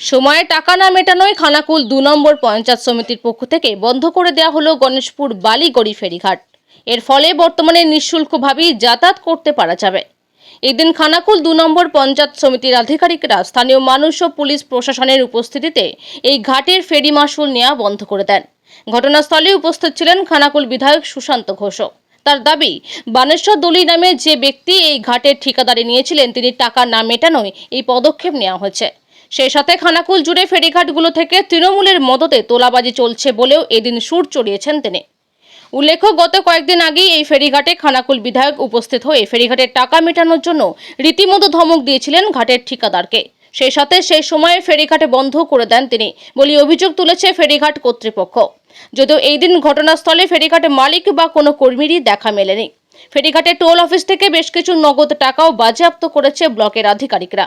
সময়ে টাকা না মেটানোয় খানাকুল দু নম্বর পঞ্চায়েত সমিতির পক্ষ থেকে বন্ধ করে দেওয়া হলো গণেশপুর বালিগড়ি ফেরিঘাট। এর ফলে বর্তমানে নিঃশুল্কভাবেই যাতায়াত করতে পারা যাবে। এদিন খানাকুল দু নম্বর পঞ্চায়েত সমিতির আধিকারিকরা, স্থানীয় মানুষ ও পুলিশ প্রশাসনের উপস্থিতিতে এই ঘাটের ফেরি মাসুল নেওয়া বন্ধ করে দেন। ঘটনাস্থলে উপস্থিত ছিলেন খানাকুল বিধায়ক সুশান্ত ঘোষও তার দাবি, বানেশ্বর দলি নামে যে ব্যক্তি এই ঘাটের ঠিকাদারি নিয়েছিলেন, তিনি টাকা না মেটানোয় এই পদক্ষেপ নেওয়া হয়েছে। সেই সাথে খানাকুল জুড়ে ফেরিঘাটগুলো থেকে তৃণমূলের মদতে তোলাবাজি চলছে বলেও এদিন সুর চড়িয়েছেন তিনি। উল্লেখ্য, গত কয়েকদিন আগেই এই ফেরিঘাটে খানাকুল বিধায়ক উপস্থিত হয়ে ফেরিঘাটের টাকা মেটানোর জন্য রীতিমতো ধমক দিয়েছিলেন ঘাটের ঠিকাদারকে। সেই সাথে সেই সময়ে ফেরিঘাটে বন্ধ করে দেন তিনি বলে অভিযোগ তুলেছে ফেরিঘাট কর্তৃপক্ষ। যদিও এই দিন ঘটনাস্থলে ফেরিঘাটে মালিক বা কোনো কর্মীরই দেখা মেলেনি। ফেরিঘাটে টোল অফিস থেকে বেশ কিছু নগদ টাকাও বাজেয়াপ্ত করেছে ব্লকের আধিকারিকরা।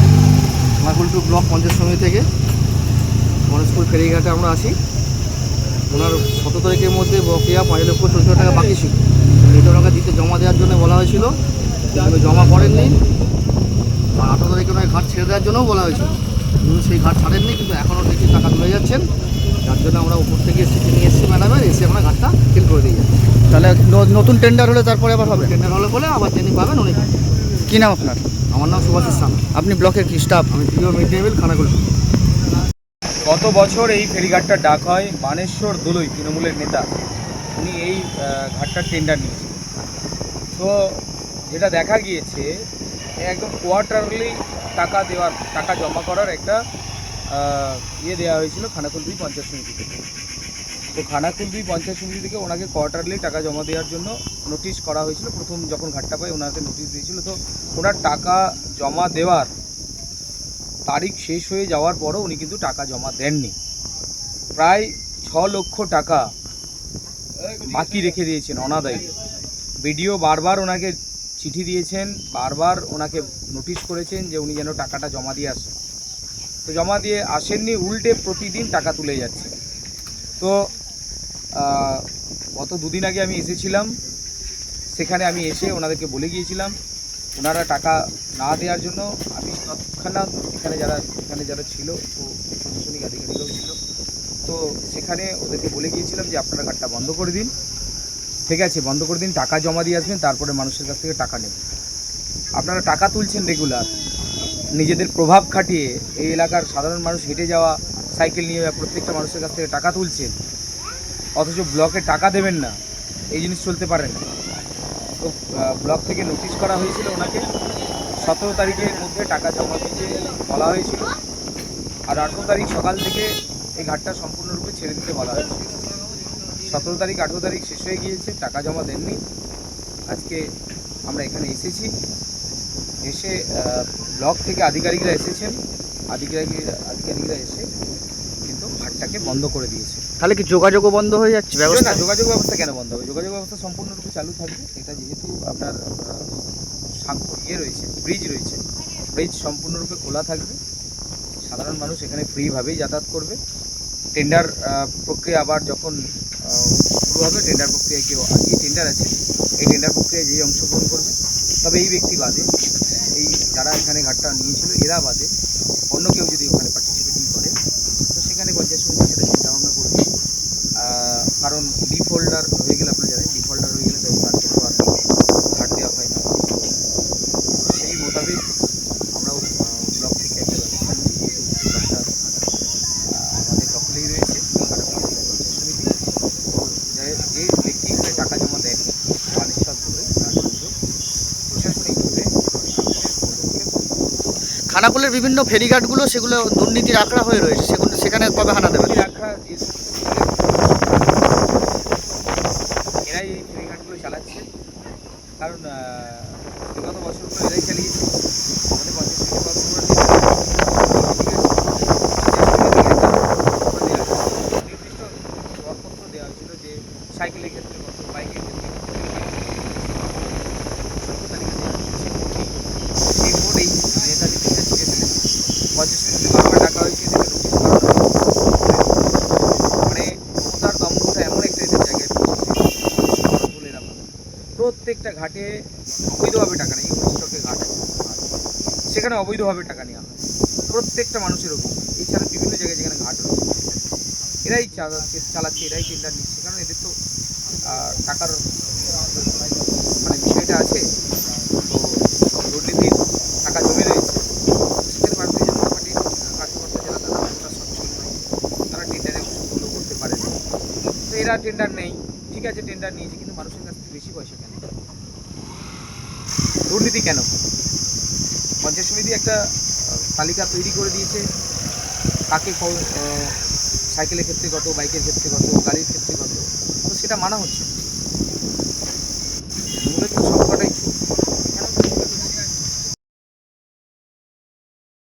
নাকুলটু ব্লক পঞ্চায়েত সমিতি থেকে। গণেশপুর ফেরিঘাটে আমরা আছি। ওনার সতেরো তারিখের মধ্যে বকেয়া পাঁচ লক্ষ চল্লিশ হাজার টাকা বাকি ছিল। এই টাকা দিতে জমা দেওয়ার জন্য বলা হয়েছিল। কিন্তু জমা করেননি। আর আঠারো তারিখে ওনার ঘাট ছেড়ে দেওয়ার জন্যও বলা হয়েছিল। কিন্তু সেই ঘাট ছাড়েননি কিন্তু এখনও দেখি টাকা তুলে যাচ্ছেন। যার জন্য আমরা উপর থেকে এসে নিয়ে এসেছি ম্যাডামের এসে আমরা ঘাটটা ফিল করে দিয়ে যাচ্ছি। তাহলে নতুন টেন্ডার হলে তারপরে আবার হবে? টেন্ডার হলে বলে আবার যিনি পাবেন উনি। কি নাম আপনার? আমার নাম সুভাষ ইসলাম। আপনি ব্লকের কি স্টাফ আমি প্রিয় মিড ডে মিল খানাকুল গত বছর এই ফেরিঘাটটার ডাক হয় বানেশ্বর দোলই তৃণমূলের নেতা। উনি এই ঘাটটার টেন্ডার নিয়েছেন। তো যেটা দেখা গিয়েছে একদম কোয়ার্টারলি টাকা দেওয়ার টাকা জমা করার একটা ইয়ে দেওয়া হয়েছিল খানাকুল দুই পঞ্চায়েত সমিতি থেকে। তো খানাকুল দুই পঞ্চায়েত সমিতি থেকে ওনাকে কোয়ার্টারলি টাকা জমা দেওয়ার জন্য নোটিশ করা হয়েছিল। প্রথম যখন ঘাটটা পাই ওনাকে নোটিশ দিয়েছিল। তো ওনার টাকা জমা দেওয়ার তারিখ শেষ হয়ে যাওয়ার পরও উনি কিন্তু টাকা জমা দেননি। প্রায় ছ লক্ষ টাকা বাকি রেখে দিয়েছেন অনাদায়ী। বিডিও বারবার ওনাকে চিঠি দিয়েছেন, বারবার ওনাকে নোটিশ করেছেন যে উনি যেন টাকাটা জমা দিয়ে আসেন। তো জমা দিয়ে আসেননি, উল্টে প্রতিদিন টাকা তুলে যাচ্ছে। তো গত দুদিন আগে আমি এসেছিলাম সেখানে আমি এসে ওনাদেরকে বলে গিয়েছিলাম, ওনারা টাকা না দেওয়ার জন্য আমি তৎক্ষণাৎ এখানে যারা এখানে যারা ছিল, ও প্রশাসনিক আধিকারিকরাও ছিল, তো সেখানে ওদেরকে বলে গিয়েছিলাম যে আপনারা ঘাটটা বন্ধ করে দিন। ঠিক আছে, বন্ধ করে দিন, টাকা জমা দিয়ে আসবেন, তারপরে মানুষের কাছ থেকে টাকা নেবেন। আপনারা টাকা তুলছেন রেগুলার নিজেদের প্রভাব খাটিয়ে এই এলাকার সাধারণ মানুষ হেঁটে যাওয়া, সাইকেল নিয়ে প্রত্যেকটা মানুষের কাছ থেকে টাকা তুলছেন, অথচ ব্লকে টাকা দেবেন না, এই জিনিস চলতে পারে না। তো ব্লক থেকে নোটিশ করা হয়েছিল ওনাকে। সতেরো তারিখের মধ্যে টাকা জমা দিতে বলা হয়েছিল। আর আঠেরো তারিখ সকাল থেকে এই ঘাটটা সম্পূর্ণরূপে ছেড়ে দিতে বলা হয়েছিল সতেরো তারিখ, আঠেরো তারিখ শেষ হয়ে গিয়েছে, টাকা জমা দেননি। আজকে আমরা এখানে এসেছি। এসে ব্লক থেকে আধিকারিকরা এসেছেন। আধিকারিক, আধিকারিকরা এসে কিন্তু ঘাটটাকে বন্ধ করে দিয়েছে। তাহলে কি যোগাযোগও বন্ধ হয়ে যাচ্ছে? ব্যবস্থা? না যোগাযোগ ব্যবস্থা কেন বন্ধ হবে? যোগাযোগ ব্যবস্থা সম্পূর্ণরূপে চালু থাকবে। এটা যেহেতু আপনার ইয়ে রয়েছে ব্রিজ রয়েছে। ব্রিজ সম্পূর্ণরূপে খোলা থাকবে। সাধারণ মানুষ এখানে ফ্রিভাবেই যাতায়াত করবে। টেন্ডার প্রক্রিয়া আবার যখন শুরু হবে টেন্ডার প্রক্রিয়ায় কেউ আজকে টেন্ডার আছে এই টেন্ডার প্রক্রিয়ায় যেই অংশগ্রহণ করবে তবে এই ব্যক্তি বাদে এই যারা এখানে ঘাটটা নিয়েছিল এরা বাদে অন্য কেউ যদি ওখানে পার্টিসিপেটিং করে তো সেখানে পঞ্চায়েত সমিতি সেটা কারণ ডিপ হোল্ডার হয়ে গেলে আপনারা জানেন ডিপ হোল্ডার হয়ে গেলে তো তার তো আর ঘাট দেওয়া হয় না। সেই মোতাবেক আমরাও ব্লক থেকে একটা ব্যবস্থা নিই যেহেতু ব্লকটা আমাদের দখলেই রয়েছে আমাদের সমিতি তো যে ব্যক্তি এখানে টাকা জমা দেন মানেশ্বর ধরে তার বিরুদ্ধে প্রশাসনিকভাবে বলে খানাকুলের বিভিন্ন ফেরিঘাটগুলো সেগুলো দুর্নীতির আখড়া হয়ে রয়েছে সেগুলো সেখানে কবে হানা দেবেন? ফেরি রাখা যে সমস্ত এরাই এই ফেরিঘাটগুলো চালাচ্ছে কারণ আহ, বিগত বছরগুলো এরাই চালিয়েছে আমাদের পঞ্চাশ মিনিট পর আমরা নির্দিষ্ট দরপত্র দেওয়া হয়েছিল যে সাইকেলের ক্ষেত্রে কত বাইকের ক্ষেত্রে কত সংখ্যা তালিকা দেওয়া হয়েছিল সেই মোটেই নেতাজিদের কাছে গেছিলেন মানে দম্ভটা এমন একটা প্রত্যেকটা ঘাটে অবৈধভাবে টাকা নেই স্টকে ঘাট সেখানে অবৈধভাবে টাকা নেওয়া হয়। প্রত্যেকটা মানুষের উপর এছাড়া বিভিন্ন জায়গায় যেখানে ঘাট এরাই চালাচ্ছে চালাচ্ছে, এরাই টেন্ডার নিচ্ছে। কারণ এদের তো টাকার টেন্ডার নেই। ঠিক আছে টেন্ডার নিয়েছে, কিন্তু মানুষের কাছ থেকে বেশি পয়সা কেন? দুর্নীতি কেন? পঞ্চায়েত সমিতি একটা তালিকা তৈরি করে দিয়েছে। কাকে সাইকেলের ক্ষেত্রে কত, বাইকের ক্ষেত্রে কত, গাড়ির ক্ষেত্রে কত? তো সেটা মানা হচ্ছে মূলত